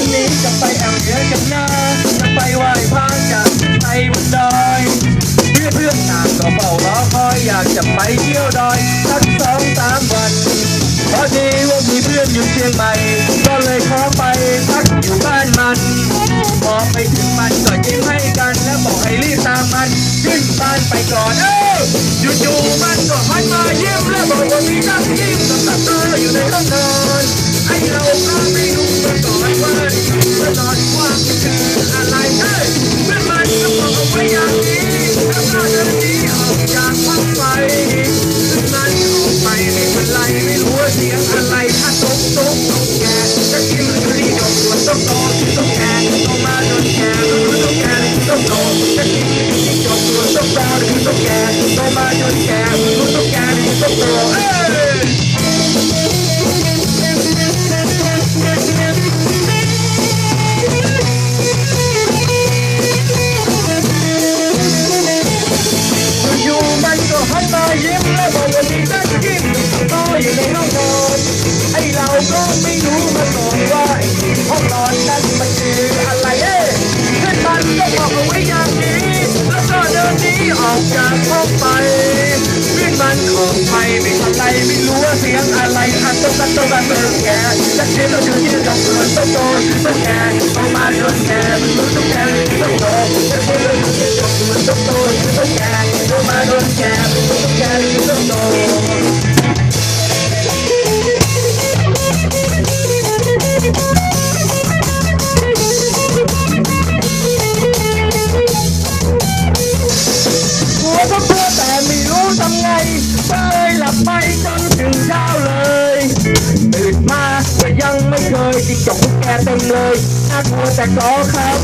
ันนี้จะไปแอลเหนือกันนะจะไปไหว้พระจากไทยบนดอย เพื่อนเพื่อนต่างก็เฝ้ารอคอยอยากจะไปเที่ยวดอยสักสองสามวันพอดีว่ามีเพื่อนอยู่เชียงใหม่ก็เลยขอไปพักอยู่บ้านมันพอไปถึงมันก็ยิ้มให้กันแล้วบอกให้รีบตามมัน ขึ้นบ้านไปก่อนเอออยู่ๆมันก็หันมาเยี่ยมและบอกว่ามีนักยิ้มสำหรับเธออยู่ในห้อง นก็หันมายิ้มและบอกว่ามีนักยิ้มต่อยู่ในห้องนอนไอเราก็ไม่รู้มาก่อนว่าห้องนอนนั้นมันคืออะไรเอ๊ะเพื่อนมันก็บอกเอาไว้อย่างนี้ แล้วก็เดินหนีออกจากห้องไปเพื่อนมันออกไปไม่ทันไรไม่รู้ว่าเสียงอะไรอันต้องกันต้องกันเติมแกจะเชื่อเราอยู่ที่ต้องเปิดต้องโดนต้องแกต้องมาโดนแกมันต้องแกต้องโดนจะเชื่อเราอยู่ที่ต้องเปิดต้นต้องโดนต้องแก กลัวก็กลัวแต่ไม่รู้ทำไงเลยหลับไปจนถึงเช้าเลยตื่นมาก็ยังไม่เคยจิกจกแกเต็มเลยน่ากลัวแต่ก็ครับ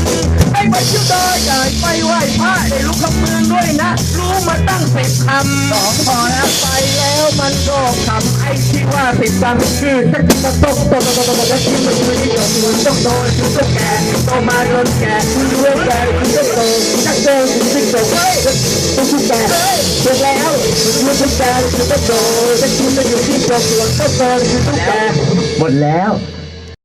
ได้ลูกคำเมืองด้วยนะ รู้มาตั้งสิบคำสองพอแล้วไปแล้วมันก็คำไอ้ที่ว่าสิบคำคือจะกินมาตกตกตกตกแล้วที่มันไม่ได้ยอมมือต้องโดนคือต้องแก่โตมาโดนแก่คุณรู้ว่าแก่คุณต้องโตจะเจอคุณสิบโตเฮ้ยต้องทุกแกเสร็จแล้วคุณทุกแก่คือต้องโดนจะคุณจะอยู่ที่ตัวส่วนต้องโดนคือทุกแกหมดแล้ว